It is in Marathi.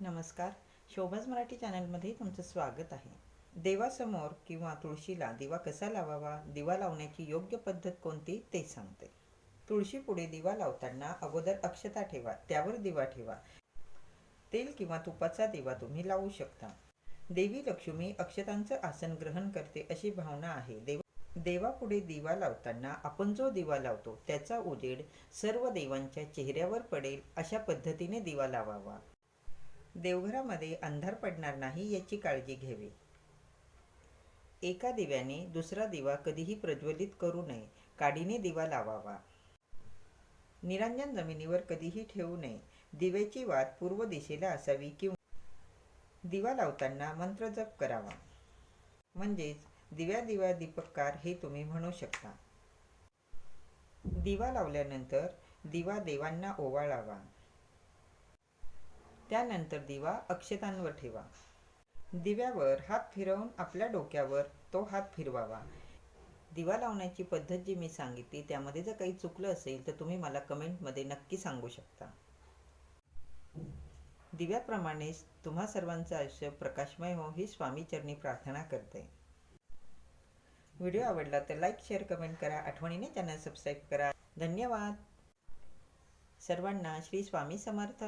नमस्कार. शोभाज मराठी चॅनलमध्ये तुमचं स्वागत आहे. देवासमोर किंवा तुळशीला दिवा कसा लावावा दिवा लावण्याची योग्य पद्धत कोणती ते सांगते. तुळशीपुढे दिवा लावताना अगोदर अक्षता ठेवा त्यावर दिवा ठेवा. तेल किंवा तुपाचा दिवा तुम्ही लावू शकता. देवी लक्ष्मी अक्षतांचं आसन ग्रहण करते अशी भावना आहे. देव देवापुढे दिवा लावताना आपण जो दिवा लावतो त्याचा उजेड सर्व देवांच्या चेहऱ्यावर पडेल अशा पद्धतीने दिवा लावावा. देवघरामध्ये अंधार पडणार नाही याची काळजी घ्यावी. एका दिव्याने दुसरा दिवा कधीही प्रज्वलित करू नये. काडीने दिवा लावावा. निरांजन जमिनीवर कधीही ठेवू नये. दिव्याची वात पूर्व दिशेला असावी किंवा दिवा लावताना मंत्र जप करावा. म्हणजेच दिव्या दिव्या दीपककार हे तुम्ही म्हणू शकता. दिवा लावल्यानंतर दिवा देवांना ओवाळावा. त्यानंतर दिवा अक्षतांवर ठेवा. दिव्यावर हात फिरवून आपल्या डोक्यावर तो हात फिरवावा. दिवा लावण्याची पद्धत जी मी सांगितली त्यामध्ये जर काही चुकलं असेल तर तुम्ही मला कमेंटमध्ये नक्की सांगू शकता. दिव्याप्रमाणेच तुम्हा सर्वांचं आयुष्य प्रकाशमय हो ही स्वामीचरणी प्रार्थना करते. व्हिडिओ आवडला तर लाईक शेअर कमेंट करा. आठवणीने चॅनल सबस्क्राईब करा. धन्यवाद. सर्वांना श्री स्वामी समर्थ.